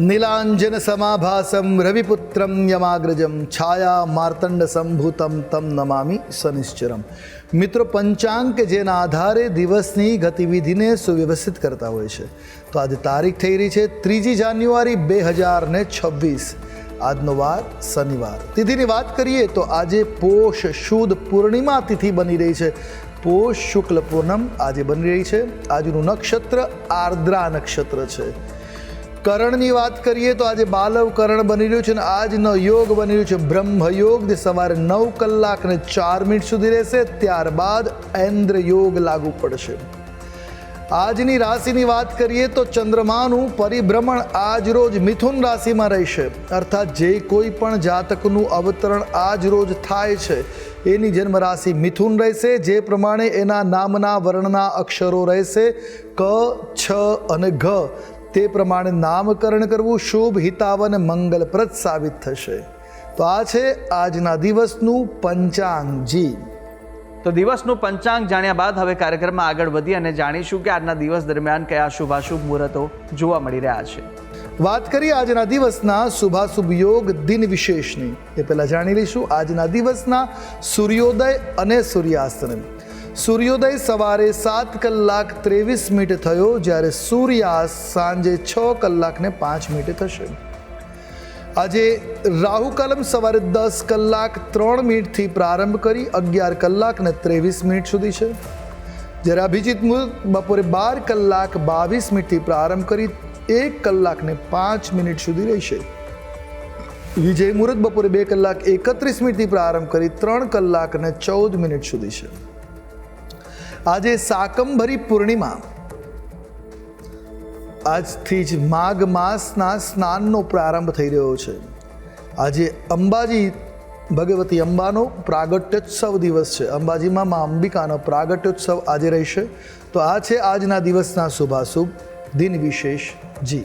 નીલાંજન સમાભાસમ રવિપુત્રમ યમાગ્રજમ છાયા માર્તંડ સંભૂતમ તમ નમામી સનિશ્ચરમ મિત્રો પંચાંગ કે જેના આધારે દિવસની ગતિવિધિને સુવ્યવસ્થિત કરતા હોય છે તો આજે તારીખ થઈ રહી છે ત્રીજી જાન્યુઆરી બે હજાર ને છવ્વીસ આજનો વાર શનિવાર તિથિની વાત કરીએ તો આજે પોષ શુદ્ધ પૂર્ણિમા તિથિ બની રહી છે પોષ શુક્લ પૂર્ણમ આજે બની રહી છે આજનું નક્ષત્ર આર્દ્રા નક્ષત્ર છે કરણની વાત કરીએ તો આજે બાલવ કરણ બની રહ્યું છે અને આજનો યોગ બની રહ્યું છે. બ્રહ્મ યોગ જે સવારે નવ કલાક ને ચાર મિનિટ સુધી રહેશે, ત્યારબાદ એન્દ્ર યોગ લાગુ પડશે. આજની રાશિની વાત કરીએ તો ચંદ્રમાનું પરિભ્રમણ આજ રોજ મિથુન રાશિમાં રહેશે. અર્થાત જે કોઈ પણ જાતકનું અવતરણ આજ રોજ થાય છે, એની જન્મ રાશિ મિથુન રહેશે. જે પ્રમાણે એના નામના વર્ણના અક્ષરો રહેશે ક, છ અને ઘ. તે પ્રમાણે નામકરણ કરવું શુભ હિતાવન મંગલપ્રદ સાબિત થશે. તો આ છે આજના દિવસનું પંચાંગજી. તો દિવસનું પંચાંગ જાણ્યા બાદ હવે કાર્યક્રમમાં આગળ વધી અને જાણીશું કે આજના દિવસ દરમિયાન કયા શુભાશુભ મુહૂર્તો જોવા મળી રહ્યા છે. વાત કરીએ આજના દિવસના શુભાશુભ યોગ દિન વિશેષની. એ પહેલાં જાણી લઈશું આજના દિવસના સૂર્યોદય અને સૂર્યાસ્તની. સૂર્યોદય સવારે સાત કલાક ત્રેવીસ મિનિટ થયો જ્યારે સૂર્યાસ્ત સાંજે છ કલાકને પાંચ મિનિટે થશે. આજે રાહુકાલમ સવારે દસ કલાક ત્રણ મિનિટથી પ્રારંભ કરી અગિયાર કલાક ને ત્રેવીસ મિનિટ સુધી છે. જ્યારે અભિજીત મુહૂર્ત બપોરે બાર કલાક બાવીસ મિનિટથી પ્રારંભ કરી એક કલાકને પાંચ મિનિટ સુધી રહેશે. વિજય મુહૂર્ત બપોરે બે કલાક એકત્રીસ મિનિટથી પ્રારંભ કરી ત્રણ કલાક ને ચૌદ મિનિટ સુધી છે. આજે સાકંભરી પૂર્ણિમા. આજથી જ માઘ માસના સ્નાનનો પ્રારંભ થઈ રહ્યો છે. આજે અંબાજી, ભગવતી અંબાનો પ્રાગટ્યોત્સવ દિવસ છે. અંબાજીમાં મા અંબિકાનો પ્રાગટ્યોત્સવ આજે રહેશે. તો આ છે આજના દિવસના શુભાશુભ દિન વિશેષ જી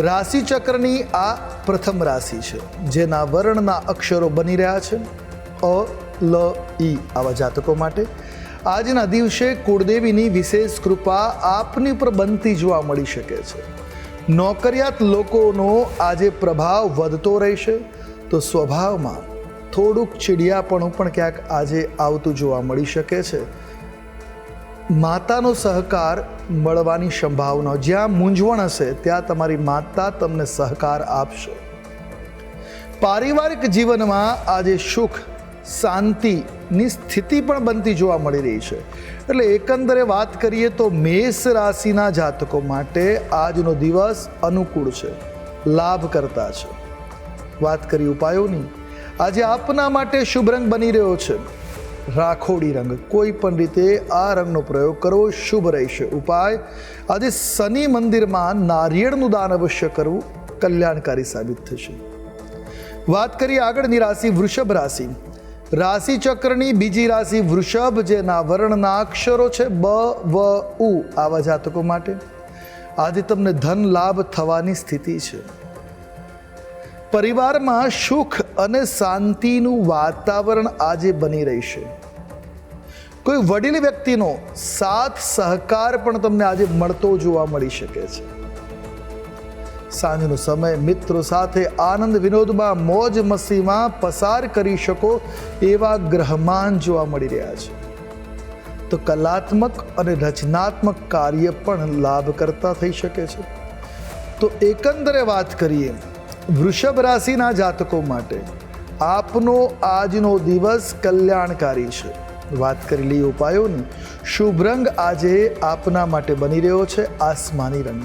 રાશિ ચક્રની આ પ્રથમ રાશિ છે, જેના વર્ણના અક્ષરો બની રહ્યા છે, અ, લ, ઈ આવા જાતકો માટે. આજના દિવસે કુળદેવીની વિશેષ કૃપા આપની ઉપર બનતી જોવા મળી શકે છે. નોકરિયાત લોકોનો આજે પ્રભાવ વધતો રહેશે, તો સ્વભાવમાં થોડુંક ચીડિયાપણું પણ ક્યાંક આજે આવતું જોવા મળી શકે છે. માતાનો સહકાર મળવાની સંભાવના જ્યાં મૂંઝવણ હશે, ત્યાં તમારી માતા તમને સહકાર આપશે. પારિવારિક જીવનમાં આજે સુખ, શાંતિની સ્થિતિ પણ બનતી જોવા મળી રહી છે. એટલે એકંદરે વાત કરીએ તો મેષ રાશિના જાતકો માટે આજનો દિવસ અનુકૂળ છે લાભ કરતા છે. વાત કરી ઉપાયોની. આજે આપના માટે શુભ રંગ બની રહ્યો છે. રાખોડી રંગ. કોઈ પણ રીતે આ રંગનો પ્રયોગ કરવો શુભ રહેશે. ઉપાય, આજે શનિ મંદિરમાં નારિયેળનું દાન અવશ્ય કરવું કલ્યાણકારી સાબિત થશે. વાત કરીએ આગળની રાશિ વૃષભ રાશિ. રાશિચક્રની બીજી રાશિ વૃષભ, જેના વર્ણના અક્ષરો છે બ, વ, ઉ આવા જાતકો માટે. આજે તમને ધન લાભ થવાની સ્થિતિ છે. પરિવારમાં સુખ અને શાંતિનું વાતાવરણ આજે બની રહેશે કોઈ વડીલ વ્યક્તિનો સાથ, સહકાર પણ તમને આજે મળતો જોવા મળી શકે છે. સાંજનો સમય મિત્રો સાથે આનંદ વિનોદમાં મોજ મસ્તીમાં પસાર કરી શકો એવા ગ્રહમાન જોવા મળી રહ્યા છે. તો કલાત્મક અને રચનાત્મક કાર્ય પણ લાભકર્તા થઈ શકે છે. તો એકંદરે વાત કરીએ વૃષભ રાશિના જાતકો માટે આપનો આજનો દિવસ કલ્યાણકારી છે. વાત કરેલી ઉપાયોની, શુભ રંગ આજે આપના માટે બની રહ્યો છે આસમાની રંગ.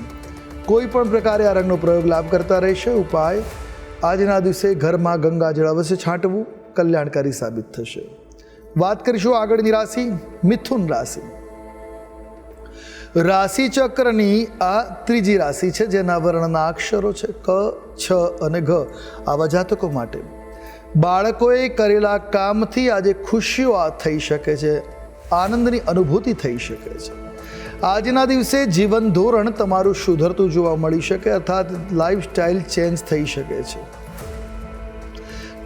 કોઈ પણ પ્રકારે આ રંગનો પ્રયોગ લાભ કરતા રહેશે. ઉપાય, આજના દિવસે ઘરમાં ગંગાજળ અવશ્ય છાંટવું કલ્યાણકારી સાબિત થશે. વાત કરીશું આગળની રાશિ, મિથુન રાશિ. રાશિ ચક્રની આ ત્રીજી રાશિ છે, જેના વર્ણના અક્ષરો છે, ક, છ અને ઘ. આવા જાતકો માટે. બાળકોએ કરેલા કામથી આજે ખુશીઓ થઈ શકે છે, આનંદની અનુભૂતિ થઈ શકે છે. આજના દિવસે જીવન ધોરણ તમારું સુધરતું જોવા મળી શકે, અર્થાત લાઈફસ્ટાઈલ ચેન્જ થઈ શકે છે.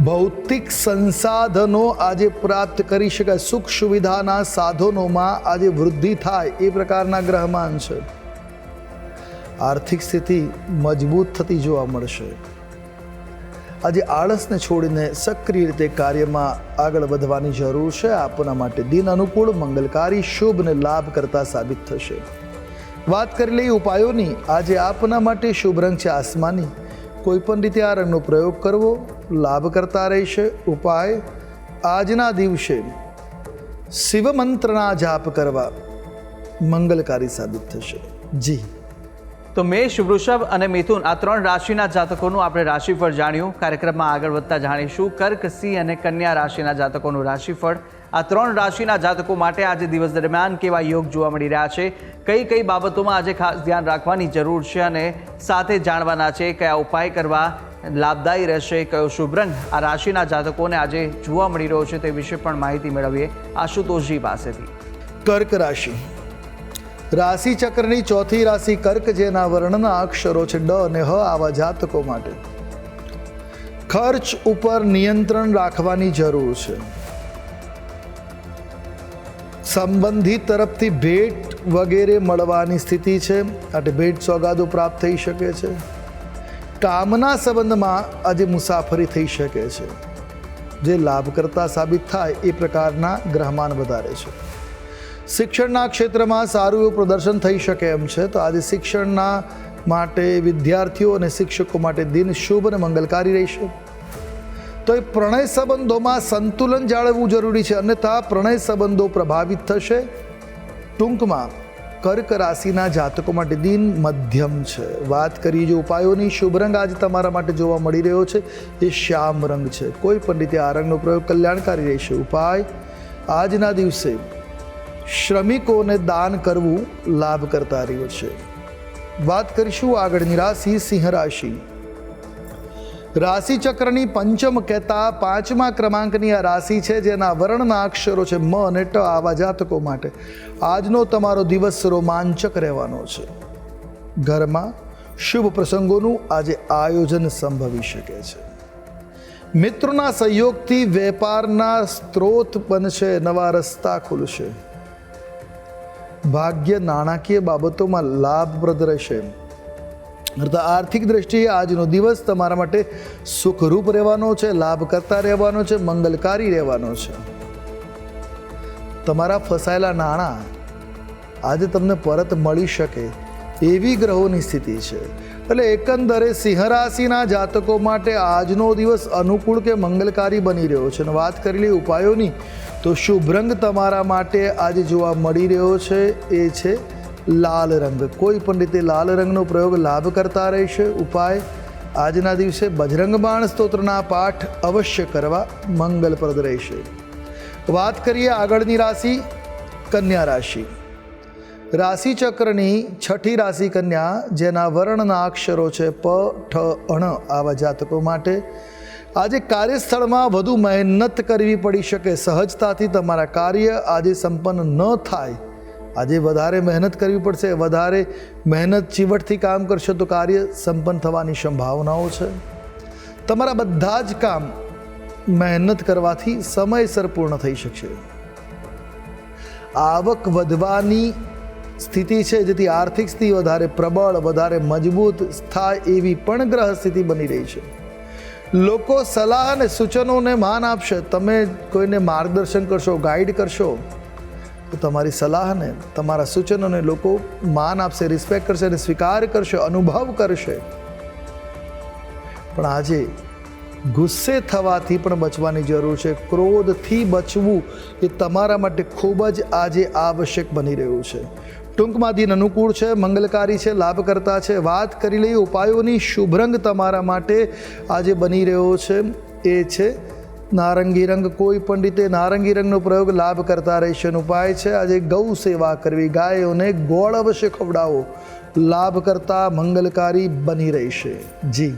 ભૌતિક સંસાધનો આજે પ્રાપ્ત કરી શકાય. સુખ સુવિધાના સાધનોમાં આજે વૃદ્ધિ થાય એ પ્રકારના ગ્રહમાન છે. આર્થિક સ્થિતિ મજબૂત થતી જોવા મળશે. આજે આળસને છોડીને સક્રિય રીતે કાર્યમાં આગળ વધવાની જરૂર છે. આપના માટે દિન અનુકૂળ, મંગલકારી, શુભ ને લાભ કરતા સાબિત થશે. વાત કરી લઈ ઉપાયોની. આજે આપના માટે શુભ રંગ છે આસમાની. કોઈ પણ રીતે આ રંગનો પ્રયોગ કરવો લાભ કરતા રહેશે. ઉપાય, આજના દિવસે શિવ મંત્રના જાપ કરવા મંગલકારી સાબિત થશે. જી. તો મેષ, વૃષભ અને મિથુન આ ત્રણ રાશિના જાતકોનું આપણે રાશિફળ જાણ્યું. કાર્યક્રમમાં આગળ વધતા જાણીશું. કર્ક, સિંહ અને કન્યા રાશિના જાતકોનું રાશિફળ. આ ત્રણ રાશિના જાતકો માટે આજે દિવસ દરમિયાન કેવા યોગ જોવા મળી રહ્યા છે? કઈ કઈ બાબતોમાં આજે ખાસ ધ્યાન રાખવાની જરૂર છે અને સાથે જાણવાના છે? કયા ઉપાય કરવા લાભદાયી રહેશે કયો શુભ રંગ? આ રાશિના જાતકોને આજે જોવા મળી રહ્યો છે તે વિશે પણ માહિતી મેળવીએ આશુતોષજી પાસેથી. કર્ક રાશિ. રાશિ ચક્રની ચોથી રાશિ કર્ક, જેના વર્ણના અક્ષરો છે ડ અને હ આવા જાતકો માટે. ખર્ચ ઉપર નિયંત્રણ રાખવાની જરૂર છે. સંબંધી તરફથી ભેટ વગેરે મળવાની સ્થિતિ છે. માટે ભેટ સોગાદો પ્રાપ્ત થઈ શકે છે. કામના સંબંધમાં આજે મુસાફરી થઈ શકે છે. જે લાભકર્તા સાબિત થાય એ પ્રકારના ગ્રહમાન વધારે છે. શિક્ષણના ક્ષેત્રમાં સારું એવું પ્રદર્શન થઈ શકે એમ છે, તો આજે શિક્ષણના માટે વિદ્યાર્થીઓ અને શિક્ષકો માટે દિન શુભ અને મંગલકારી રહેશે. તો એ પ્રણય સંબંધોમાં સંતુલન જાળવવું જરૂરી છે, અન્યથા પ્રણય સંબંધો પ્રભાવિત થશે. ટૂંકમાં કર્ક રાશિના જાતકો માટે દિન મધ્યમ છે. વાત કરીએ જે ઉપાયોની, શુભ રંગ આજે તમારા માટે જોવા મળી રહ્યો છે. એ શ્યામ રંગ છે. કોઈ પણ રીતે આ રંગનો પ્રયોગ કલ્યાણકારી રહેશે. ઉપાય, આજના દિવસે શ્રમિકોને દાન કરવું લાભ કરતા રહ્યો છે. વાત કરીશું આગળની રાશિ, સિંહ રાશિ. રાશિ ચક્રની પંચમ કહેતા પાંચમા ક્રમાંકની આ રાશિ છે, જેના વર્ણના અક્ષરો છે, મ અને ટ આવા જાતકો માટે. આજનો તમારો દિવસ રોમાંચક રહેવાનો છે. ઘરમાં શુભ પ્રસંગોનું આજે આયોજન સંભવી શકે છે. મિત્રોના સહયોગથી વેપારના સ્ત્રોત બનશે, નવા રસ્તા ખુલશે. ભાગ્ય નાણાકીય બાબતોમાં લાભપ્રદ રહેશે. અર્થાત આર્થિક દ્રષ્ટિએ આજનો દિવસ તમારા માટે સુખરૂપ રહેવાનો છે લાભ કરતા રહેવાનો છે, મંગલકારી રહેવાનો છે. તમારા ફસાયેલા નાણાં આજે તમને પરત મળી શકે એવી ગ્રહોની સ્થિતિ છે. એટલે એકંદરે સિંહ રાશિના જાતકો માટે આજનો દિવસ અનુકૂળ કે મંગલકારી બની રહ્યો છે. અને વાત કરેલી ઉપાયોની, તો શુભ રંગ તમારા માટે આજે જોવા મળી રહ્યો છે, એ છે લાલ રંગ. કોઈ પણ રીતે લાલ રંગનો પ્રયોગ લાભ કરતા રહેશે. ઉપાય, આજના દિવસે બજરંગ બાણ સ્તોત્રના પાઠ અવશ્ય કરવા મંગલપ્રદ રહેશે. વાત કરીએ આગળની રાશિ, કન્યા રાશિ. રાશિ ચક્રની છઠ્ઠી રાશિ કન્યા, જેના વર્ણના અક્ષરો છે પ, ઠ, અણ આવા જાતકો માટે. આજે કાર્યસ્થળમાં વધુ મહેનત કરવી પડી શકે. સહજતાથી તમારા કાર્ય આજે સંપન્ન ન થાય. આજે વધારે મહેનત કરવી પડશે, વધારે મહેનત ચીવટથી કામ કરશો તો કાર્ય સંપન્ન થવાની સંભાવનાઓ છે. તમારા બધા જ કામ મહેનત કરવાથી સમયસર પૂર્ણ થઈ શકશે. આવક વધવાની સ્થિતિ છે, જેથી આર્થિક સ્થિતિ વધારે પ્રબળ, વધારે મજબૂત થાય એવી પણ ગ્રહ સ્થિતિ બની રહી છે. લોકો સલાહ અને સૂચનોને માન આપશે. તમે કોઈને માર્ગદર્શન કરશો, ગાઈડ કરશો તમારી સલાહને, તમારા સૂચનોને લોકો માન આપશે રિસ્પેક્ટ કરશે અને સ્વીકાર કરશે, અનુભવ કરશે. પણ આજે ગુસ્સે થવાથી પણ બચવાની જરૂર છે. ક્રોધથી બચવું એ તમારા માટે ખૂબ જ આજે આવશ્યક બની રહ્યું છે. ટૂંકમાં દિન અનુકૂળ છે, મંગલકારી છે, લાભકર્તા છે. વાત કરી લઈએ ઉપાયોની. શુભરંગ તમારા માટે આજે બની રહ્યો છે. એ છે નારંગી રંગ કોઈ પણ રીતે નારંગી રંગનો પ્રયોગ લાભ કરતા રહેશે ઉપાય છે. આજે ગૌ સેવા કરવી. ગાયોને ગોળ અવશ્ય ખવડાવો. લાભ કરતા મંગલકારી બની રહેશે. જી.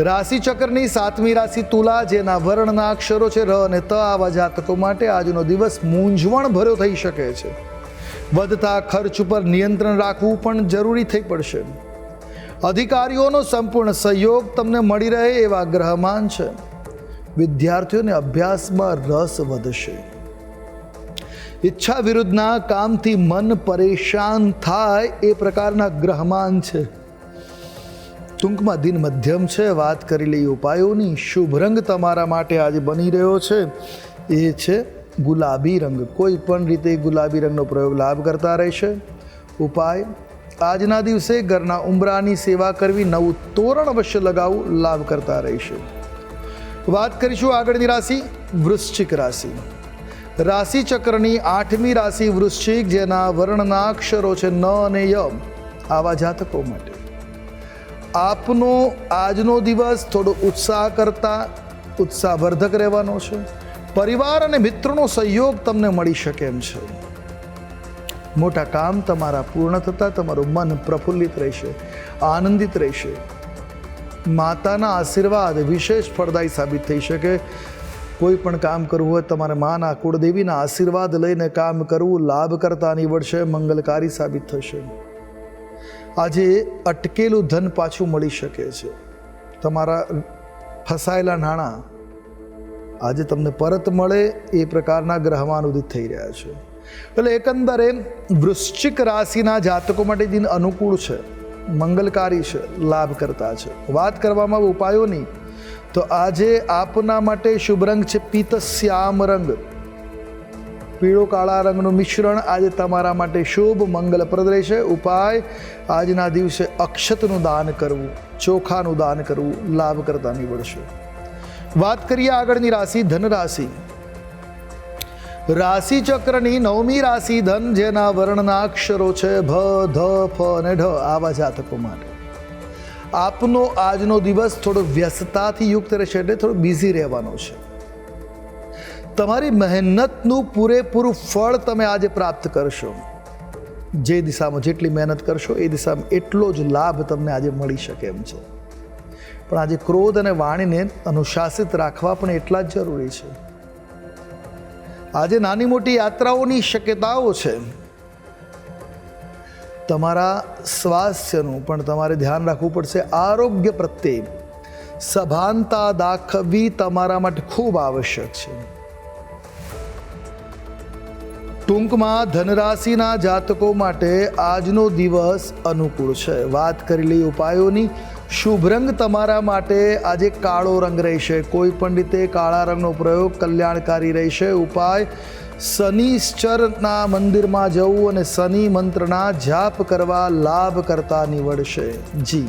રાશિ ચક્રની સાતમી રાશિ તુલા, જેના વર્ણના અક્ષરો છે ર અને ત, આવા જાતકો માટે આજનો દિવસ મૂંઝવણ ભર્યો થઈ શકે છે. વધતા ખર્ચ ઉપર નિયંત્રણ રાખવું પણ જરૂરી થઈ પડશે. અધિકારીઓનો સંપૂર્ણ સહયોગ તમને મળી રહે એવા ગ્રહમાન છે. વિદ્યાર્થીઓને અભ્યાસમાં રસ વધશે. ઈચ્છા વિરુદ્ધના કામથી મન પરેશાન થાય એ પ્રકારના ગ્રહમાન છે. ટૂંકમાં દિન મધ્યમ છે. વાત કરી લઈએ ઉપાયોની. શુભ રંગ તમારા માટે આજે બની રહ્યો છે. એ છે ગુલાબી રંગ. કોઈ પણ રીતે ગુલાબી રંગનો પ્રયોગ લાભ કરતા રહેશે. ઉપાય, આજના દિવસે ઘરના ઉંબરાની સેવા કરવી, નવું તોરણ અવશ્ય લગાવવું લાભ કરતા રહેશે. વાત કરીશું આગળની રાશિ, વૃશ્ચિક રાશિ. રાશિ ચક્રની આઠમી રાશિ વૃશ્ચિક, જેના વર્ણના અક્ષરો છે ન અને ય. આવા જાતકો માટે. આપનો આજનો દિવસ થોડો ઉત્સાહ કરતા ઉત્સાહવર્ધક રહેવાનો છે. પરિવાર અને મિત્રોનો સહયોગ તમને મળી શકે એમ છે. મોટા કામ તમારા પૂર્ણ થતાં તમારું મન પ્રફુલ્લિત રહેશે, આનંદિત રહેશે. માતાના આશીર્વાદ વિશેષ ફળદાયી સાબિત થઈ શકે. કોઈ પણ કામ કરવું હોય તમારે માના કુળદેવીના આશીર્વાદ લઈને કામ કરવું લાભ કરતા નીવડશે, મંગલકારી સાબિત થશે. આજે અટકેલું ધન પાછું મળી શકે છે. તમારા ફસાયેલા નાણાં આજે તમને પરત મળે એ પ્રકારના ગ્રહમાં ઉદિત થઈ રહ્યા છે. એટલે એકંદરે વૃશ્ચિક રાશિના જાતકો માટે દિન અનુકૂળ છે, મંગલકારી છે, લાભ કરતા છે. વાત કરવામાં ઉપાયોની તો આજે આપના માટે શુભ રંગ છે શ્યામ રંગ. પીળો કાળા રંગનું મિશ્રણ આજે તમારા માટે શુભ મંગલપ્રદ રહેશે ઉપાય. આજના દિવસે અક્ષતનું દાન કરવું, ચોખાનું દાન કરવું લાભ કરતા નીવડશે. વાત કરીએ આગળની રાશિ ધન રાશિ રાશિ ચક્રની નવમી રાશિ ધન, જેના વર્ણના અક્ષરો છે ભ, ધ, ફ અને ઢ, આવા જાતકો માટે. આપનો આજનો દિવસ થોડો વ્યસ્તતાથી યુક્ત રહેશે એટલે થોડો બિઝી રહેવાનો છે. તમારી મહેનતનું પૂરેપૂરું ફળ તમે આજે પ્રાપ્ત કરશો. જે દિશામાં જેટલી મહેનત કરશો, એ દિશામાં એટલો જ લાભ તમને આજે મળી શકે એમ છે. પણ આજે ક્રોધ અને વાણીને અનુશાસિત રાખવા પણ એટલા જ જરૂરી છે. આજે નાની મોટી યાત્રાઓની શક્યતાઓ છે. તમારા સ્વાસ્થ્યનું પણ તમારે ધ્યાન રાખવું પડશે. આરોગ્ય પ્રત્યે સભાનતા દાખવવી તમારા માટે ખૂબ આવશ્યક છે. ટૂંકમાં ધનરાશિના જાતકો માટે આજનો દિવસ અનુકૂળ છે. વાત કરેલી ઉપાયોની, શુભ રંગ તમારા માટે આજે કાળો રંગ રહેશે. કોઈ પણ રીતે કાળા રંગનો પ્રયોગ કલ્યાણકારી રહેશે. ઉપાય, શનિશ્ચરના મંદિરમાં જવું અને શનિ મંત્રના જાપ કરવા લાભ કરતા નીવડશે. જી.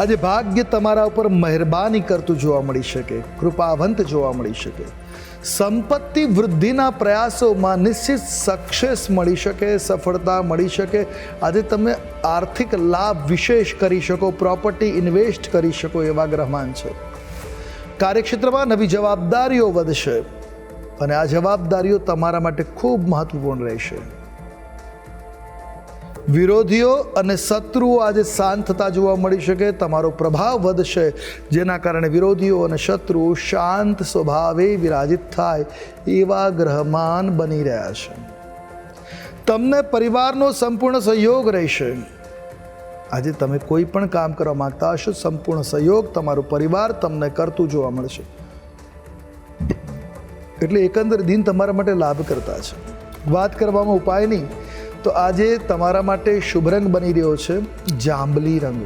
આજે ભાગ્ય તમારા ઉપર મહેરબાની કરતું જોવા મળી શકે, કૃપાવંત જોવા મળી શકે. સંપત્તિ વૃદ્ધિના પ્રયાસોમાં નિશ્ચિત સક્સેસ મળી શકે, સફળતા મળી શકે. આજે તમે આર્થિક લાભ વિશેષ કરી શકો પ્રોપર્ટી ઇન્વેસ્ટ કરી શકો એવા ગ્રહમાન છે. કાર્યક્ષેત્રમાં નવી જવાબદારીઓ વધશે અને આ જવાબદારીઓ તમારા માટે ખૂબ મહત્વપૂર્ણ રહેશે. વિરોધીઓ અને શત્રુઓ આજે શાંત થતા જોવા મળી શકે, તમારો પ્રભાવ વધશે, જેના કારણે વિરોધીઓ અને શત્રુઓ શાંત સ્વભાવે વિરાજિત થાય એવા ગ્રહમાન બની રહ્યા છે. તમને પરિવારનો સંપૂર્ણ સહયોગ રહેશે. આજે તમે કોઈ પણ કામ કરવા માંગતા હશો, સંપૂર્ણ સહયોગ તમારું પરિવાર તમને કરતું જોવા મળશે. એટલે એકંદર દિન તમારા માટે લાભ કરતા છે. વાત કરવામાં ઉપાયની તો આજે તમારા માટે શુભ રંગ બની રહ્યો છે જાંબલી રંગ.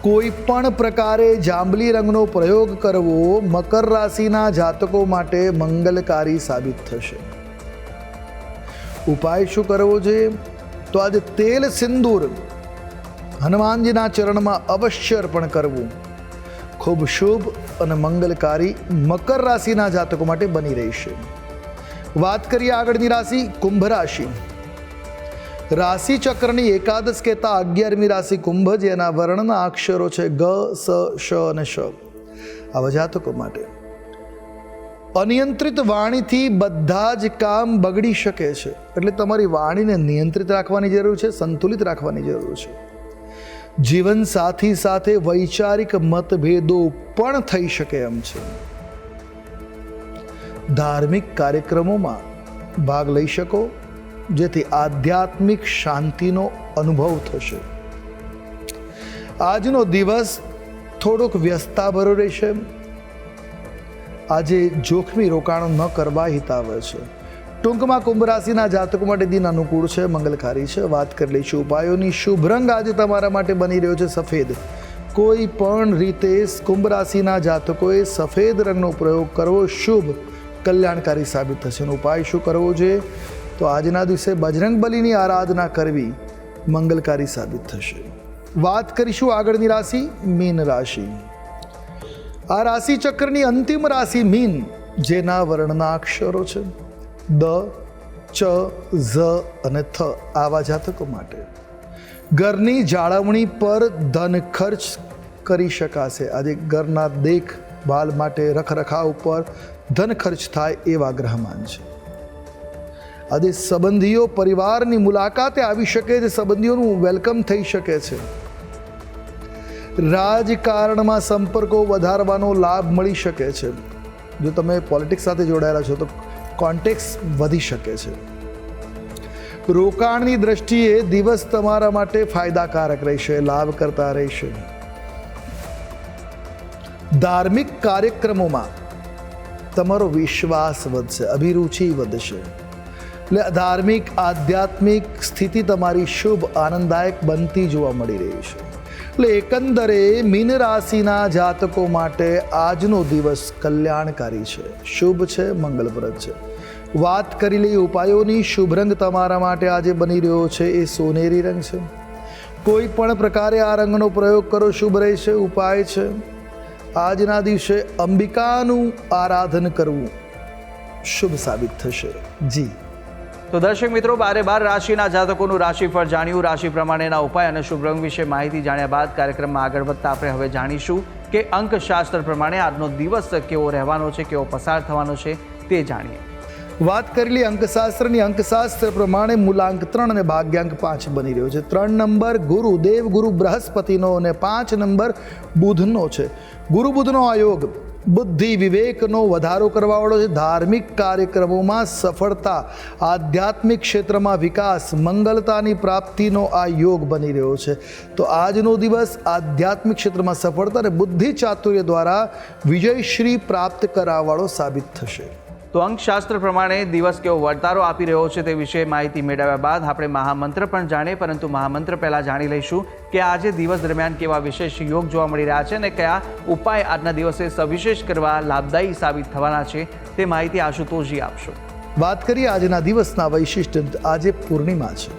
કોઈ પણ પ્રકારે જાંબલી રંગનો પ્રયોગ કરવો મકર રાશિના જાતકો માટે મંગલકારી સાબિત થશે. ઉપાય શું કરવો જોઈએ તો આજે તેલ સિંદૂર હનુમાનજીના ચરણમાં અવશ્ય અર્પણ કરવું. ખૂબ શુભ અને મંગલકારી મકર રાશિના જાતકો માટે બની રહેશે. વાત કરીએ આગળની રાશિ, કુંભ રાશિ. રાશિ ચક્રની એકાદશ કહેતા અગિયારમી રાશિ કુંભ, જેના વર્ણના અક્ષરો છે ગ, સ, શ અને શ. આવા જાતકો માટે. અનિયંત્રિત વાણીથી બધા જ કામ બગડી શકે છે. એટલે તમારી વાણીને નિયંત્રિત રાખવાની જરૂર છે, સંતુલિત રાખવાની જરૂર છે. જીવન સાથી સાથે વૈચારિક મતભેદો પણ થઈ શકે એમ છે. ધાર્મિક કાર્યક્રમોમાં ભાગ લઈ શકો, જેથી આધ્યાત્મિક શાંતિનો અનુભવ થશે. આજનો દિવસ થોડોક વ્યસ્તાભરો રહેશે. આજે જોખમી રોકાણો ન કરવા હિતાવે છે. ટૂંકમાં કુંભ રાશિના જાતકો માટે દિન અનુકૂળ છે, મંગલકારી છે. વાત કરી લઈશું ઉપાયોની. શુભ રંગ આજે તમારા માટે બની રહ્યો છે સફેદ. કોઈ પણ રીતે કુંભ રાશિના જાતકોએ સફેદ રંગનો પ્રયોગ કરવો શુભ. કલ્યાણકારી સાબિત થશે. એનો ઉપાય શું કરવો જોઈએ? તો આજના દિવસે બજરંગ બલીની આરાધના કરવી મંગલકારી સાબિત થશે. વાત કરીશું આગળની રાશિ, મીન રાશિ. આ રાશિ ચક્રની અંતિમ રાશિ મીન, જેના વર્ણના અક્ષરો છે. દ, ચ, ઝ અને થ આવા જાતકો માટે. ઘરની જાળવણી પર ધન ખર્ચ કરી શકાશે. આજે ઘરના દેખભાલ માટે રખરખાવ ઉપર ધન ખર્ચ થાય એવા ગ્રહમાન છે. આજે સંબંધીઓ પરિવારની મુલાકાતે આવી શકે છે, સંબંધીઓનું વેલકમ થઈ શકે છે. રાજકારણમાં સંપર્કો વધારવાનો લાભ મળી શકે છે. જો તમે પોલિટિક્સ સાથે જોડાયેલા છો તો કોન્ટેક્સ વધી શકે છે. રોકાણની દ્રષ્ટિએ દિવસ તમારા માટે ફાયદાકારક રહેશે, લાભ કરતા રહેશે. ધાર્મિક કાર્યક્રમોમાં તમારો વિશ્વાસ વધશે, અભિરુચિ વધશે. એટલે ધાર્મિક, આધ્યાત્મિક સ્થિતિ તમારી શુભ, આનંદદાયક બનતી જોવા મળી રહી છે. એટલે એકંદરે મીન રાશિના જાતકો માટે આજનો દિવસ કલ્યાણકારી છે. શુભ છે, મંગલપ્રદ છે. વાત કરી લઈ ઉપાયોની, શુભ રંગ તમારા માટે આજે બની રહ્યો છે, એ સોનેરી રંગ છે. કોઈ પણ પ્રકારે આ રંગનો પ્રયોગ કરો, શુભ રહેશે, ઉપાય છે. આજના દિવસે અંબિકાનું આરાધન કરવું શુભ સાબિત થશે. જી. તો દર્શક મિત્રો, બારે બાર રાશિના જાતકોનું રાશિફળ જાણ્યું. રાશિ પ્રમાણેના ઉપાય અને શુભ રંગ વિશે માહિતી જાણ્યા બાદ કાર્યક્રમમાં આગળ વધતા આપણે હવે જાણીશું કે અંકશાસ્ત્ર પ્રમાણે આજનો દિવસ કેવો રહેવાનો છે, કેવો પસાર થવાનો છે તે જાણીએ. વાત કરેલી અંકશાસ્ત્રની. અંકશાસ્ત્ર પ્રમાણે મૂલાંક ત્રણ અને ભાગ્યાંક પાંચ બની રહ્યો છે. ત્રણ નંબર ગુરુ દેવ, ગુરુ બૃહસ્પતિનો અને પાંચ નંબર બુધનો છે. ગુરુ બુધનો આયોગ બુદ્ધિ વિવેકનો વધારો કરવાવાળો છે. ધાર્મિક કાર્યક્રમોમાં સફળતા, આધ્યાત્મિક ક્ષેત્રમાં વિકાસ, મંગલતાની પ્રાપ્તિનો આ યોગ બની રહ્યો છે. તો આજનો દિવસ આધ્યાત્મિક ક્ષેત્રમાં સફળતા અને બુદ્ધિ ચાતુર્ય દ્વારા વિજયશ્રી પ્રાપ્ત કરાવવાળો સાબિત થશે. તો અંકશાસ્ત્ર પ્રમાણે દિવસ કેવો વર્તારો આપી રહ્યો છે તે વિશે માહિતી મેળવ્યા બાદ આપણે મહામંત્ર પણ જાણીએ, પરંતુ મહામંત્ર પહેલાં જાણી લઈશું કે આજે દિવસ દરમિયાન કેવા વિશેષ યોગ જોવા મળી રહ્યા છે અને કયા ઉપાય આજના દિવસે સવિશેષ કરવા લાભદાયી સાબિત થવાના છે તે માહિતી આશુતોષજી આપશો. વાત કરીએ આજના દિવસના વૈશિષ્ટ, આજે પૂર્ણિમા છે.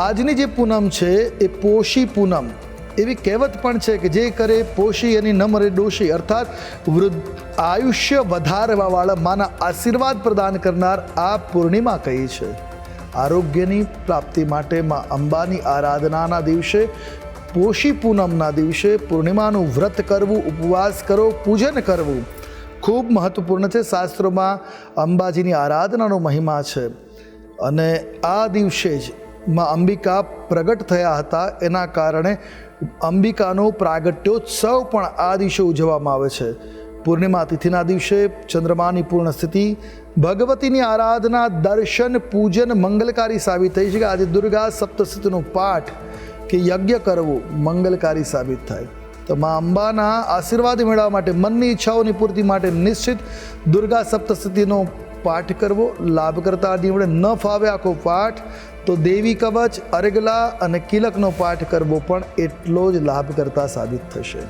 આજની જે પૂનમ છે એ પોષી પૂનમ એવી કહેવત પણ છે કે જે કરે પોષી એની ન મરે ડોશી, અર્થાત વૃદ્ધ આયુષ્ય વધારવાવાળા માના આશીર્વાદ પ્રદાન કરનાર આ પૂર્ણિમા કહી છે. આરોગ્યની પ્રાપ્તિ માટે મા અંબાની આરાધનાના દિવસે, પોષી પૂનમના દિવસે પૂર્ણિમાનું વ્રત કરવું, ઉપવાસ કરો, પૂજન કરવું ખૂબ મહત્વપૂર્ણ છે. શાસ્ત્રોમાં અંબાજીની આરાધનાનો મહિમા છે અને આ દિવસે જ માં અંબિકા પ્રગટ થયા હતા. એના કારણે અંબિકાનો પ્રાગટ્યોત્સવ પણ આ દિવસે ઉજવવામાં આવે છે. પૂર્ણિમા તિથિના દિવસે ચંદ્રમાની પૂર્ણ સ્થિતિ, ભગવતીની આરાધના, દર્શન, પૂજન મંગલકારી સાબિત થઈ છે કે આજે દુર્ગા સપ્તસ્થિતિનો પાઠ કે યજ્ઞ કરવું મંગલકારી સાબિત થાય. તો મા અંબાના આશીર્વાદ મેળવવા માટે, મનની ઈચ્છાઓની પૂર્તિ માટે નિશ્ચિત દુર્ગા સપ્તસ્થિતિનો પાઠ કરવો લાભ કરતા નીવડે ન ફાવે આખો પાઠ તો દેવી કવચ અરગલા અને કિલકનો પાઠ કરવો પણ એટલો જ લાભ કરતા સાબિત થશે.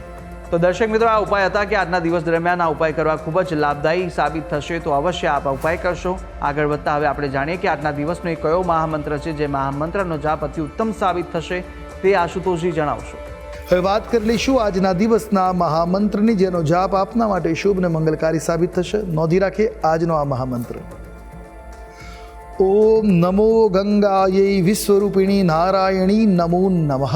તો દર્શક મિત્રો આ ઉપાય હતા કે આજના દિવસ દરમિયાન આ ઉપાય કરવા ખૂબ જ લાભદાયી સાબિત થશે તો અવશ્ય આપ ઉપાય કરશો. આગળ વધતા હવે આપણે જાણીએ કે આજના દિવસનો એ કયો મહામંત્ર છે જે મહામંત્રનો જાપ અતિ ઉત્તમ સાબિત થશે તે આશુતોષજી જણાવશો. હવે વાત કરી લઈશું આજના દિવસના મહામંત્રની જેનો જાપ આપના માટે શુભ ને મંગલકારી સાબિત થશે. નોંધી રાખીએ આજનો આ મહામંત્ર. ઓમ નમો ગંગાયે વિશ્વરૂપિણી નારાયણી નમો નમઃ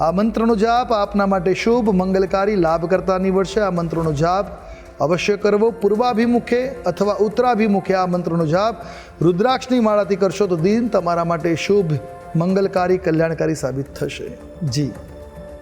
આ મંત્રનો જાપ આપના માટે શુભ મંગલકારી લાભકર્તા નીવડશે આ મંત્રનો જાપ અવશ્ય કરવો પૂર્વાભિમુખે અથવા ઉત્તરાભિમુખે આ મંત્રનો જાપ રુદ્રાક્ષની માળાથી કરશો તો દિન તમારા માટે શુભ મંગલકારી કલ્યાણકારી સાબિત થશે જી